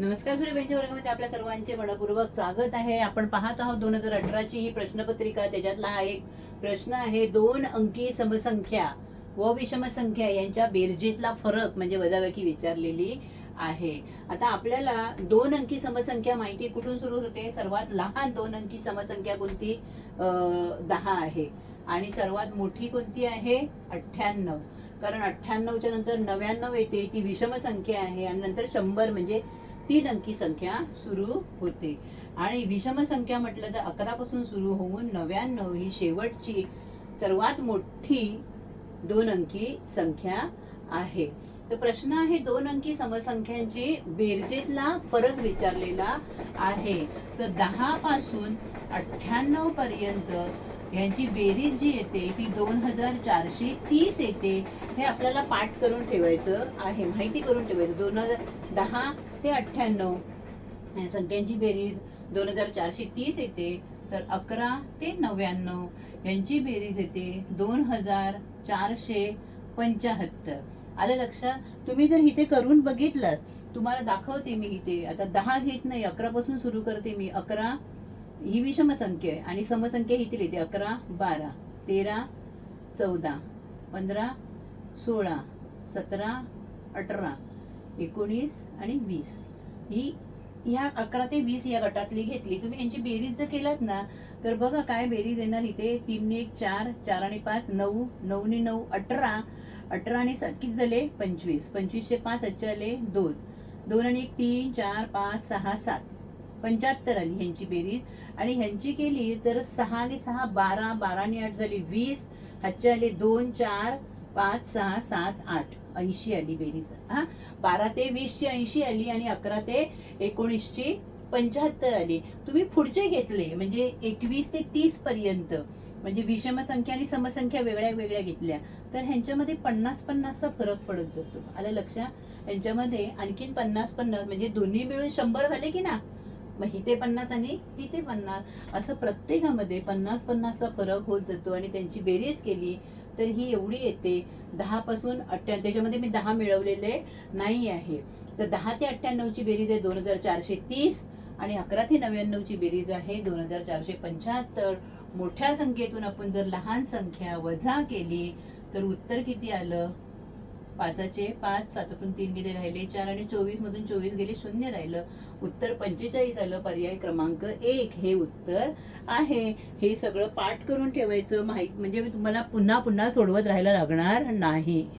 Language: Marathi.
नमस्कार सूर्यबेंच्या वर्गामध्ये आपल्या सर्वांचे मनपूर्वक स्वागत आहे. आपण पाहत आहोत दोन हजार अठराची ही प्रश्नपत्रिका. त्याच्यातला हा एक प्रश्न आहे दोन अंकी समसंख्या व विषम संख्या यांच्या बेरजेतला फरक म्हणजे वजाबाकी विचारलेली आहे. आता आपल्याला दोन अंकी समसंख्या माहिती कुठून सुरू होते? सर्वात लहान दोन अंकी समसंख्या कोणती? दहा आहे. आणि सर्वात मोठी कोणती आहे? अठ्ठ्याण्णव. कारण अठ्ठ्याण्णवच्या नंतर नव्याण्णव येते ती विषम संख्या आहे. आणि नंतर शंभर म्हणजे तीन अंकी संख्या सुरू होते. आणि विषम संख्या म्हटलं तर अकरापासून सुरू होऊन नव्याण्णव ही शेवटची सर्वात मोठी दोन अंकी संख्या आहे. तर प्रश्न आहे दोन अंकी समसंख्यांची बेरजेतला फरक विचारलेला आहे. तर दहा पासून अठ्ठ्याण्णव पर्यंत यांची बेरीज जी येते ती दोन हजार चारशे तीस येते. हे आपल्याला पाठ करून ठेवायचं आहे माहिती करून ठेवायचं. दोन हजार दहा ते अठ्ठ्याण्णव. या संख्यांची बेरीज दोन हजार चारशे तीस येते तर अकरा ते नव्याण्णव. यांची बेरीज येते दोन हजार चारशे पंच्याहत्तर. आलं लक्षात? तुम्ही जर इथे करून बघितलं तुम्हाला दाखवते मी इथे. आता दहा घेत नाही अकरा पासून सुरू करते मी. अकरा ही विषम संख्या आहे आणि समसंख्या इथे लिहिते अकरा बारा तेरा चौदा पंधरा सोळा सतरा अठरा. एकोणीस आणि वीस. ही ह्या अकरा ते वीस या गटातली घेतली. तुम्ही यांची बेरीज जर केलात ना तर बघा काय बेरीज येणार इथे. तीन एक चार चार आणि पाच नऊ नऊने नऊ अठरा. अठरा आणि सात किती झाले? पंचवीस. पंचवीसशे पाच ह्याचे आले दोन. दोन आणि एक तीन चार पाच सहा सात. पंच्याहत्तर आली ह्यांची बेरीज. आणि ह्यांची केली तर सहा आणि सहा बारा. बारा आणि आठ झाली वीस. ह्याचे आले दोन चार पाच सहा सात आठ. ऐंशी आली बेरीज. हा? बारा ते वीसची ऐंशी आली आणि अकरा ते एकोणीसची पंच्याहत्तर आली. तुम्ही पुढचे घेतले म्हणजे एकवीस ते तीस पर्यंत म्हणजे विषम संख्या आणि समसंख्या वेगळ्या वेगळ्या घेतल्या. तर ह्यांच्यामध्ये पन्नास पन्नासचा फरक पडत जातो. आलं लक्षात? यांच्यामध्ये आणखीन पन्नास पन्नास म्हणजे दोन्ही मिळून शंभर झाले की ना? मग हिते पन्नास आणि हिते पन्नास. असं प्रत्येकामध्ये पन्नास पन्नासचा फरक होत जातो आणि त्यांची बेरीज केली तर ही एवढी येते. दहापासून अठ्ठ्या त्याच्यामध्ये मी दहा मिळवलेले नाही आहे. तर दहा ते अठ्ठ्याण्णवची बेरीज आहे दोन हजार चारशे तीस आणि अकरा ते नव्याण्णवची बेरीज आहे दोन हजार चारशे पंच्याहत्तर. मोठ्या संख्येतून आपण जर लहान संख्या वजा केली तर उत्तर किती आलं? पाचाचे पाच सातातून तीन गेले राहिले चार आणि चोवीस मधून चोवीस गेले शून्य राहिलं. उत्तर पंचेचाळीस आलं पर्याय क्रमांक एक हे उत्तर आहे. हे सगळं पाठ करून ठेवायचं माहीत म्हणजे मी तुम्हाला पुन्हा पुन्हा सोडवत राहायला लागणार नाही.